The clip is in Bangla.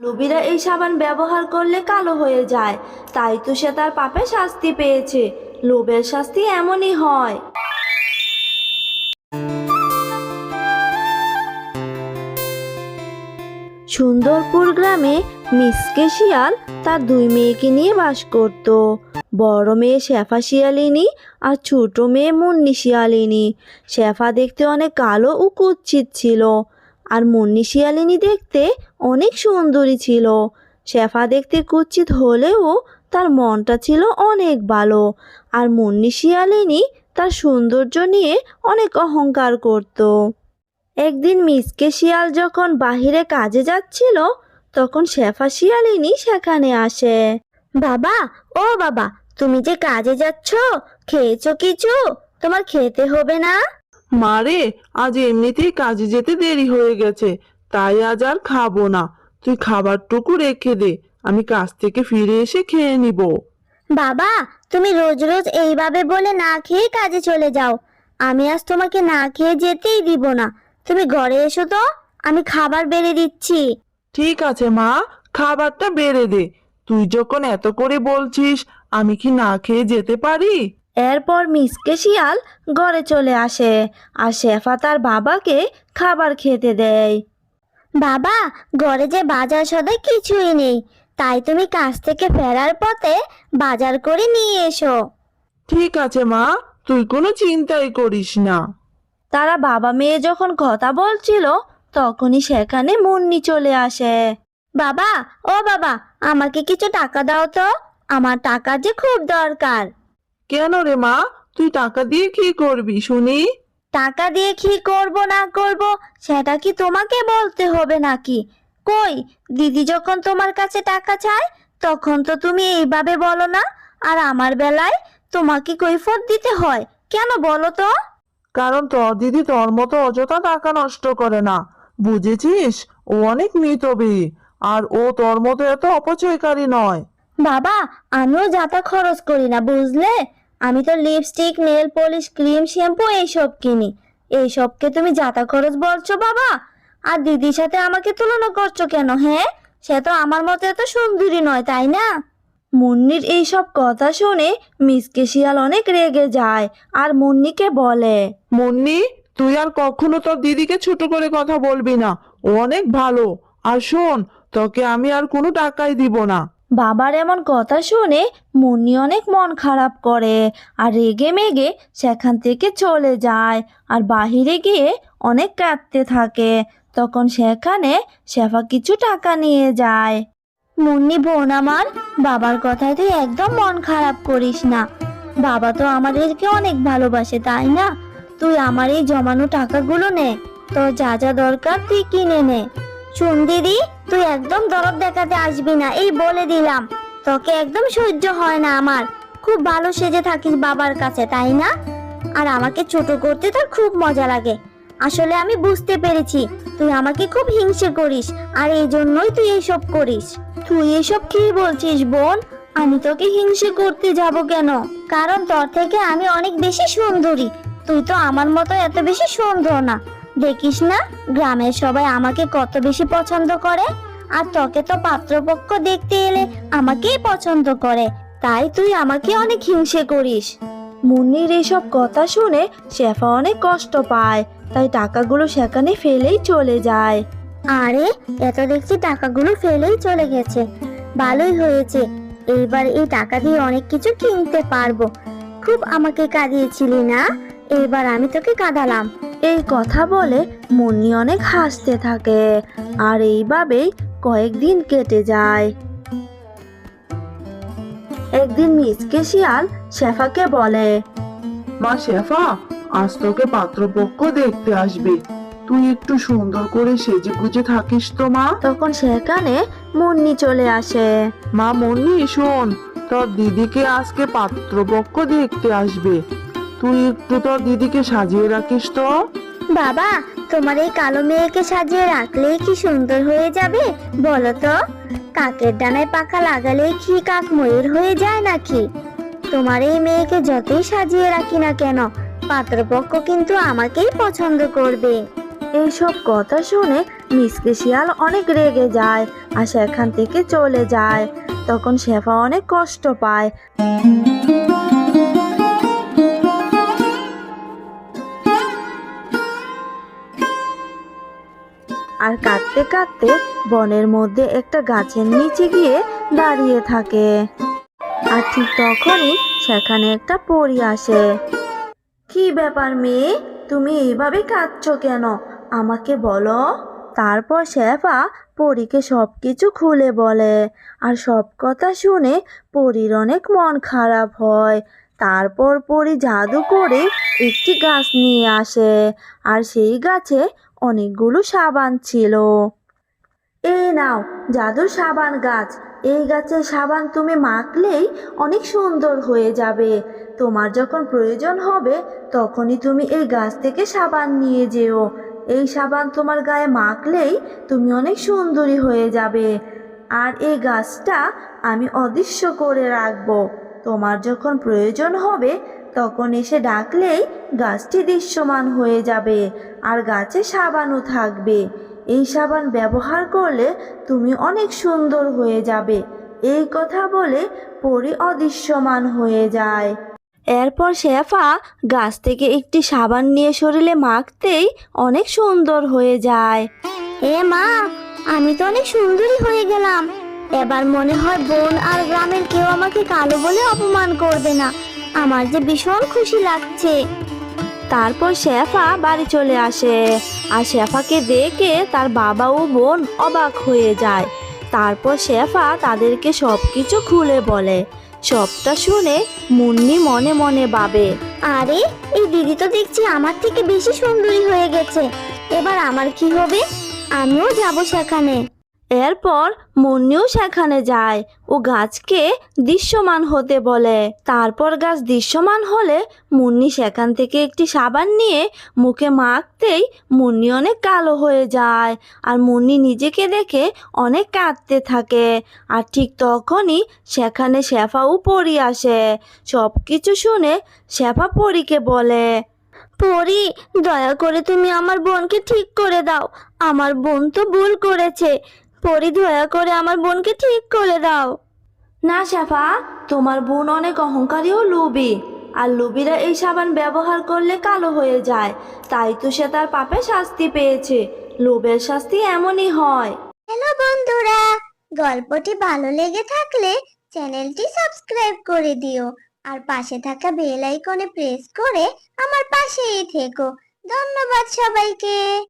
লোভীরা এই সাবান ব্যবহার করলে কালো হয়ে যায়। তাই তো সে তার পাপে শাস্তি পেয়েছে। লোভের শাস্তি এমনই হয়। সুন্দরপুর গ্রামে মিসকে শিয়াল তার দুই মেয়েকে নিয়ে বাস করত। বড় মেয়ে শেফা শিয়ালিনী আর ছোট মেয়ে মুন্নি শিয়ালিনী। শেফা দেখতে অনেক কালো ও কুৎসিত ছিল। আর মুন্নি শিয়ালিনী দেখতে অনেক সুন্দরী ছিল। শেফা দেখতে কুৎসিত হলেও তার মনটা ছিল অনেক ভালো আর মুন্নি শিয়ালিনী তার সৌন্দর্য নিয়ে অনেক অহংকার করত। একদিন মিসকে শিয়াল যখন বাহিরে কাজে যাচ্ছিল, তখন শেফা শিয়ালিনী সেখানে আসে। বাবা, ও বাবা, তুমি যে কাজে যাচ্ছ, খেয়েছো কিছু? তোমার খেতে হবে না? মারে আজ এমনিতেই কাজে যেতে দেরি হয়ে গেছে তাই আজ আর খাব না। তুই খাবারটুকু রেখে দে আমি কাজ থেকে ফিরে এসে খেয়ে নিব। বাবা তুমি রোজ রোজ এইভাবে বলে না খেয়ে কাজে চলে যাও। আমি আজ তোমাকে না খেয়ে যেতেই দিব না। তুমি ঘরে এসো তো আমি খাবার বেড়ে দিচ্ছি। ঠিক আছে মা খাবারটা বেড়ে দে। তুই যখন এত করে বলছিস আমি কি না খেয়ে যেতে পারি? এরপর মিসকে শিয়াল ঘরে চলে আসে আর শেফা তার বাবাকে খাবার খেতে দেয়। বাবা ঘরে যে বাজার সদাই কিছুই নেই। তাই তুমি কাজ থেকে ফেরার পথে বাজার করে নিয়ে এসো। ঠিক আছে মা তুই কোনো চিন্তাই করিস না। তারা বাবা মেয়ে যখন কথা বলছিল তখনই সেখানে মুন্নি চলে আসে। বাবা ও বাবা আমাকে কিছু টাকা দাও তো। আমার টাকা যে খুব দরকার। কেন রে মা? তুই টাকা দিয়ে কি করবি শুনি? টাকা দিয়ে কি করব না করব সেটা কি তোমাকে বলতে হবে নাকি? কই দিদি যখন তোমার কাছে টাকা চায় তখন তো তুমি এইভাবে বলো না আর আমার বেলায় তোমাকে কৈফত দিতে হয়। কেন বলো তো? কারণ তোর দিদি তোর মতো অযথা টাকা নষ্ট করে না বুঝেছিস? ও অনেক মিতবি আর ও তোর মতো এত অপচয়কারী নয়। বাবা আমিও যাতা খরচ করি না বুঝলে? আমি তো lipstick nail polish cream shampoo এইসব কিনি। এইসবকে তুমি যাতা খরচ বলছো বাবা? আর দিদির সাথে আমাকে তুলনা করছ কেন হ্যাঁ? সে তো আমার মতো এত সুন্দরী নয়, তাই না? মুন্নির এইসব কথা শুনে মিসকে শিয়াল অনেক রেগে যায়, আর মুন্নিকে বলে, মুন্নি, তুই আর কখনো তোর দিদিকে ছোট করে কথা বলবি না। ও অনেক ভালো। আর শোন, তোকে আমি আর কোনো টাকাই দিব না। বাবার এমন কথা শুনে মুন্নি অনেক মন খারাপ করে আর রেগে মেগে সেখান থেকে চলে যায় আর বাহিরে গিয়ে অনেক কাঁদতে থাকে। তখন সেখানে শেফা কিছু টাকা নিয়ে যায়। মুন্নি, বোন আমার, বাবার কথায় তুই একদম মন খারাপ করিস না। বাবা তো আমাদেরকে অনেক ভালোবাসে, তাই না? তুই আমার এই জমানো টাকাগুলো নে। তোর যা যা দরকার তুই কিনে নে। শুন দিদি, তুই একদম দরদ দেখাতে আসবি না, এই বলে দিলাম। তোকে একদম সহ্য হয় না আমার। খুব ভালো সেজে থাকিস বাবার কাছে, তাই না? আর আমাকে ছোট করতে তোর খুব মজা লাগে। আসলে আমি বুঝতে পেরেছি, তুই আমাকে খুব হিংসে করিস, আর এই জন্যই তুই এইসব করিস। তুই এসব কি বলছিস বোন? আমি তোকে হিংসে করতে যাব কেন? কারণ তোর থেকে আমি অনেক বেশি সুন্দরী। তুই তো আমার মতো এত বেশি সুন্দর না। দেখিস না গ্রামের সবাই আমাকে কত বেশি পছন্দ করে। আর তোকে তো পাত্রপক্ষ দেখতে এলে আমাকেই পছন্দ করে তাই তুই আমাকে অনেক হিংসে করিস। মুন্নির এসব কথা শুনে শেফা অনেক কষ্ট পায় তাই টাকাগুলো সেখানে ফেলেই চলে যায়। আরে এত দেখছি টাকাগুলো ফেলেই চলে গেছে। ভালোই হয়েছে এইবার এই টাকা দিয়ে অনেক কিছু কিনতে পারব। খুব আমাকে কাঁদিয়েছিলি না? এবার আমি তোকে কাঁদালাম। এই কথা বলে মুন্নি অনেক হাসতে থাকে আর এইভাবেই কয়েকদিন কেটে যায়। একদিন মিসকে শিয়াল শেফাকে বলে মা শেফা আজ তোকে পাত্রপক্ষ দেখতে আসবে। তুই একটু সুন্দর করে সেজে গুজে থাকিস তো মা? তখন সেখানে মুন্নি চলে আসে। মা মুন্নি শোন তোর দিদিকে আজকে পাত্রপক্ষ দেখতে আসবে। তুই একটু তোর দিদিকে সাজিয়ে রাখিস তো। বাবা তোমার এই কালো মেয়েকে সাজিয়ে রাখলেই কি সুন্দর হয়ে যাবে? বলো তো কাকের ডানায় পাখা লাগালেই কি কাক ময়ূর হয়ে যায় নাকি? তোমার এই মেয়েকে যতই সাজিয়ে রাখি না কেন পাত্রপক্ষ কিন্তু আমাকেই পছন্দ করবে। এইসব কথা শুনে মিসকে শিয়াল অনেক রেগে যায় আর সেখান থেকে চলে যায়। তখন শেফা অনেক কষ্ট পায়। আর কাঁদতে কাঁদতে বনের মধ্যে একটা গাছের নিচে গিয়ে দাঁড়িয়ে থাকে। আর ঠিক তখনই সেখানে একটা পরী আসে। কি ব্যাপার মেয়ে? তুমি এইভাবে কাঁদছো কেন? আমাকে বলো। তারপর শেফা পরীকে সব কিছু খুলে বলে। আর সব কথা শুনে পরীর অনেক মন খারাপ হয়। তারপর পরী জাদু করে একটি গাছ নিয়ে আসে। আর সেই গাছে অনেকগুলো সাবান ছিল। এই নাও, জাদুর সাবান গাছ। এই গাছের সাবান তুমি মাখলেই অনেক সুন্দর হয়ে যাবে। তোমার যখন প্রয়োজন হবে, তখনই তুমি এই গাছ থেকে সাবান নিয়ে যেও। এই সাবান তোমার গায়ে মাখলেই তুমি অনেক সুন্দরী হয়ে যাবে। আর এই গাছটা আমি অদৃশ্য করে রাখব। তোমার যখন প্রয়োজন হবে, তখন এসে ডাকলেই গাছটি দৃশ্যমান হয়ে যাবে। আর গাছে সাবানও থাকবে। এই সাবান ব্যবহার করলে তুমি অনেক সুন্দর হয়ে যাবে। এই কথা বলে পরি অদৃশ্যমান হয়ে যায়। এরপর শেফা গাছ থেকে একটি সাবান নিয়ে শরীরে মাখতেই অনেক সুন্দর হয়ে যায়। এ মা, আমি তো অনেক সুন্দরী হয়ে গেলাম। এবার মনে হয় বোন আর গ্রামের কেউ আমাকে কালো বলে অপমান করবে না। আমার যে ভীষণ খুশি লাগছে। তারপর শেফা বাড়ি চলে আসে। আর শেফাকে দেখে তার বাবা ও বোন অবাক হয়ে যায়। তারপর শেফা তাদেরকে সব কিছু খুলে বলে। সবটা শুনে মুন্নি মনে মনে ভাবে, আরে, এই দিদি তো দেখছি আমার থেকে বেশি সুন্দরী হয়ে গেছে। এবার আমার কি হবে? আমিও যাব সেখানে। এরপর মুন্নিও সেখানে যায় ও গাছকে দৃশ্যমান হতে বলে। তারপর গাছ দৃশ্যমান হলে মুন্নি সেখান থেকে একটি সাবান নিয়ে মুখে মাখতেই মুন্নি অনেক কালো হয়ে যায় আর মুন্নি নিজেকে দেখে অনেক কাঁদতে থাকে। আর ঠিক তখনই সেখানে শেফা ও পরি আসে। সব কিছু শুনে শেফা পরীকে বলে, পরি, দয়া করে তুমি আমার বোনকে ঠিক করে দাও। আমার বোন তো ভুল করেছে। পরি দয়া করে আমার বোনকে ঠিক করে দাও। না শেফা তোমার বোন অনেক অহংকারী ও লোভী। আর লোভীরা এই সাবান ব্যবহার করলে কালো হয়ে যায়। তাই তো সে তার পাপে শাস্তি পেয়েছে। লোভের শাস্তি এমনই হয়। হ্যালো বন্ধুরা গল্পটি ভালো লেগে থাকলে চ্যানেলটি সাবস্ক্রাইব করে দিও। আর পাশে থাকা বেল আইকনে প্রেস করে আমার পাশেই থেকো। ধন্যবাদ সবাইকে।